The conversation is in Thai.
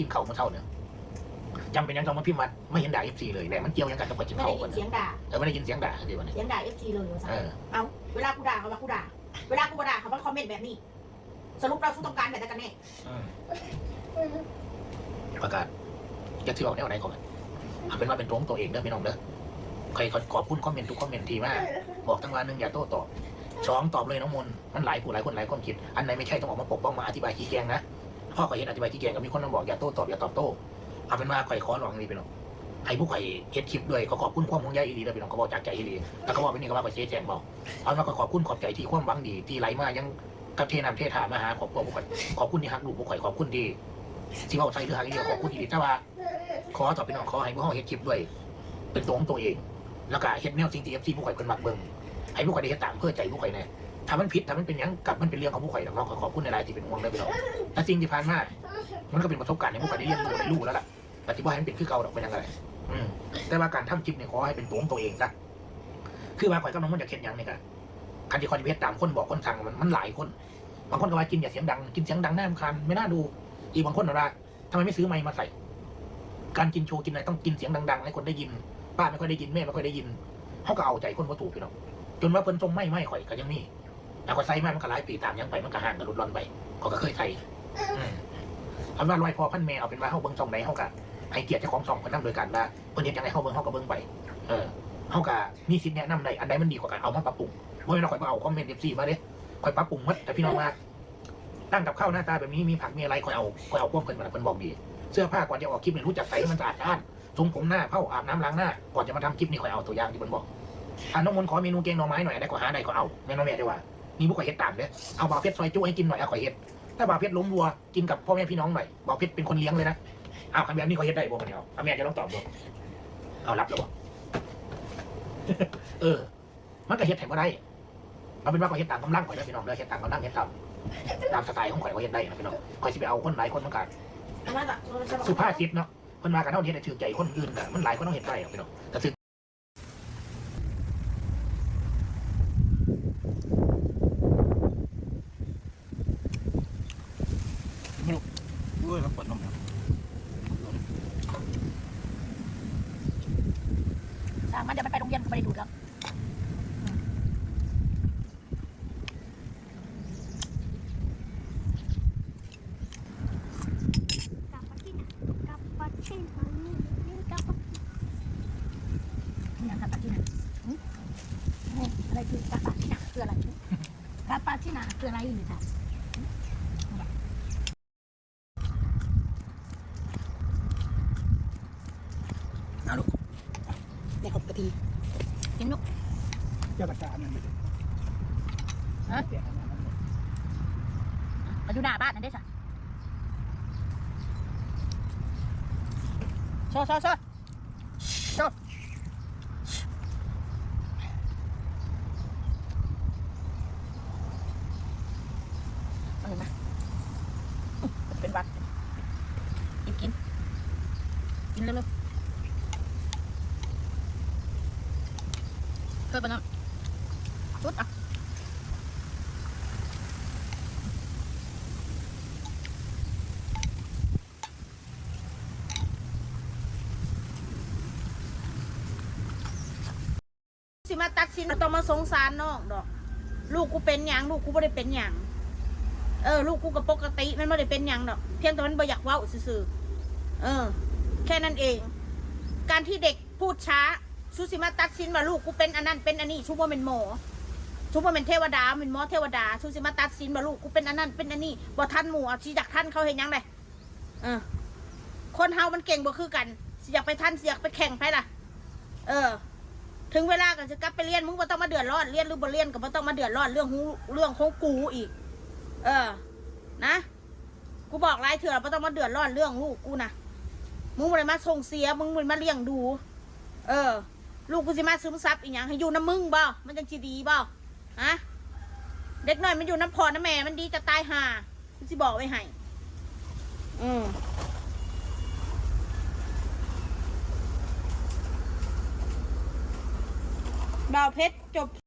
กินเขาวเมื่อเท่าเนี่ยจำเป็นยังต้องมาพิมพ์มาไม่เห็นด่าเอฟซีเลยแหละมันเกี่ยวยังกันกับคนกินไม่เขาได้วยิกันนเสียงด่าเออไม่ได้ยินเสียงด่าสิวันนี้เสียงด่าเอฟซีเลยว่าซะเออเอาเวลากูด่าเขาว่ากูด่า เวลากูบ่ด่าเขาว่าคอมเมนต์แบบนี้ สรุปเราสู้ต้องการแบบไหนกันแน่ประกาศจะที่บอกแนวไหนก่อนเอาเป็นว่าเป็นตรงตัวเองเด้อพี่น้องเด้อใครขอบคุณคอมเมนต์ทุกคอมเมนต์ทีมากบอกทั้งวันหนึ่งอย่าโต้ตอบสองตอบเลยน้องมนต์มันหลายผู้หลายคนหลายคนคิด อันไหนไม่ใช่ต้องออกมาปกป้องมาอธิบายชี้แจงนะ พ่อก็เห็นอธิบายชี้แจงก็มีคนมาบอกอย่าโต้ตอบอย่าตอบโต้เอาเป็นว่าข่อยขอลองนี่พี่น้องให้ผู้ข่อยเฮ็ดคลิปด้วยก็ขอบคุณความห่วงใยอีหลีนะพี่น้องก็บอกจากใจอีหลีแล้วก็บอกไปนี่ก็ว่าข่อยชี้แจงบอกเอามาก็ขอบคุณขอบใจที่ความหวังดีที่ไหลมายังกับเทน้ำเทถามาหาขอบคุณผู้ข่อยขอบคุณที่ฮักลูกผู้ข่อยขอบคุณที่ที่เว่าใจหรือฮักอีหลีขอบคุณอีหลีแต่ว่า ขอต่อพี่น้องขอให้พวกเขาเฮ็ดคลิปด้วย เป็นตัวของตัวเอง แล้วก็เฮ็ดแนวสิ่งที่เอฟซีผู้ข่อยเพิ่นมักเบิ่งให้ผู้ข่อยได้เฮ็ดตามเพื่อใจผู้ข่อยแน่ ถ้ามันผิดถ้ามันเป็นหยังกับมันเป็นเรื่องของผู้ข่อยเนาะก็ขอบคุณในรายที่เป็นห่วงเด้อพี่น้องแต่สิ่งที่ผ่านมามันก็เป็นประสบการณ์ให้ผู้ข่อยได้เรียนรู้ได้รู้แล้วล่ะแต่ที่ว่าให้มันเป็นคือเก่าดอกเป็นยังไงแต่ว่าการทำคลิปเนี่ยขอให้เป็นตัวของตัวเองซะคือว่าข่อยกับน้องมันอยากเฮ็ดยังนี่ก็คันที่ข่อยเฮ็ดตามคนบอกคนสั่งมันมันหลายคน บางคนก็ว่ากินอย่าเสียงดังกินเสียงดังน่ารำคาญไม่น่าดู อีกบางคนก็ว่าทำไมไม่ซื้อไมค์มาใส่ การกินโชว์กินอะไรต้องกินเสียงดังๆให้คนได้ยิน ป้าไม่ค่อยได้ยินแม่ไม่ค่อยได้ยินเขาก็เอาใจคนวัตถุพี่น้องจนว่าเพิ่นทรงไม่ไม่ข่อยก็ยังมี แต่ก็ใส่มามันก็หลายปีตามยังไปมันก็ห่างกันหลุดร่อนไปเขาก็เคยใส่อืมเอาเป็นว่าลอยพอพันแม่เอาเป็นว่าเขาเบิ้งช่องไหนเขาก็ให้เกียรติเจ้าของช่องคนนั่โดยการว่าเพิ่นเห็นยังไงเขาเบิ้งเขาก็เบิ้งไป เออเขาก็มีสิทธิ์แนะนำได้อันใดมันดีกว่ากันเอามาปรับปรุงเว้ยเราข่อยมาเอาคอมเมนต์เอฟซีมาเด้ข่อยปรับปรุงหมัดแต่พี่น้องมาตั้งกับข้าวหน้าตาแบบนี้มีผักมีอะไรข่อยเอาข่อยเอาพวกเพิ่นมาเพิ่นบอกดี เสื้อผ้าก่อนจะออกคลิปเนี่ยรู้จักใส่ให้มันสะอาดสะอ้านทรงผมหน้าเผ้าอาบน้ำล้างหน้าก่อนจะมาทำคลิปนี่คอยเอาตัวอย่างที่มันบอกอ่าน้องมนต์ขอเมนูแกงหน่อไม้หน่อยได้ก็หาได้ก็เอาแม่น้องแม่ได้ว่า นี่พวกข่อยเฮ็ดตามเด้อเอาบ่าวเพชรซอยจุ้ให้กินหน่อยเอาข่อยเฮ็ดถ้าบ่าวเพชรล้มวัวกินกับพ่อแม่พี่น้องหน่อยบ่าวเพชรเป็นคนเลี้ยงเลยนะเอาคำแบบนี้ข่อยเฮ็ดได้บ่มันเอาเอาแม่จะต้องตอบบ่เอารับแล้วบ่เออ มันก็เฮ็ดให้บ่ได้เอาเป็นว่าข่อยเฮ็ดตามกำลังข่อยเด้อพี่น้องเด้อเฮ็ดตามกำลังเฮ็ดตามตามสไตล์ของข่อยข่อยเฮ็ดได้นะพี่น้องข่อยสิไปเอาคนหลายคนมากันอันนั้นอะสุภาพคิดเนาะคนมากันเท่านี้แต่ถือใจคนอื่นน่ะมันหลายคนต้องเห็นใจหรอกพี่น้องแต่ถือไม่รู้ ด้วยแล้วปวดนมครับสามารถเดี๋ยวมันไปโรงเรียนก็ไม่ได้ดูดแล้วเนี่ยกาปาชินาอืมนี่อะไรคือกาปาชินาคืออะไรกาปาชินาคืออะไรนี่ค่ะเอาลูก ในขบกะทิกินลูกเจ้าประจานนั่นเลยฮะก็อยู่หน้าบ้านนั่นได้สัโซ่โซ่โซ่โซ่เอาเห็นไหมอื้อเป็นหวัดกินกินกินเร็วๆ เพิ่มไปน้ำชุดอะสิมาตัดสินต้องมาสงสารน้องดอก ลูกกูเป็นหยังลูกกูไม่ได้เป็นหยังเออลูกกูก็ปกติมันไม่ได้เป็นหยังดอก เพียงแต่มันบ่อยากเว้าซื่อๆเออ แค่นั้นเอง การที่เด็กพูดช้า สุสิมาตัดสินว่าลูกกูเป็นอันนั้นเป็นอันนี้ชูว่าเป็นหมอชูว่าเป็นเทวดาเป็นหมอเทวดาสุสิมาตัดสินว่าลูกกูเป็นอันนั้นเป็นอันนี้บ่ทันหมู่เอาสิจากท่านเขาเห็นยังไงเออคนเฮามันเก่งบ่คือกันสิอยากไปท่านสิอยากไปแข่งไปล่ะ เออ ถึงเวลาก็จะกลับไปเรียนมึงบ่ต้องมาเดือดร้อนเรียนหรือบ่เรียนก็บ่ต้องมาเดือดร้อนเรื่องของเรื่องของกูอีก เออ นะกูบอกหลายเถื่อบ่ต้องมาเดือดร้อนเรื่องลูกกูนะมึงบ่ได้มาส่งเสีย มึงบ่ได้มาเลี้ยงดู เออ ลูกกูสิมาซึมซับอีหยังให้อยู่น้ำมึงบ่มันจังจีดีบ่ฮะเด็กน้อยมันอยู่น้ำพ่อน้ำแม่มันดีจะตายห่ากูสิบอกไว้ให้อืมดาวเพชรจบ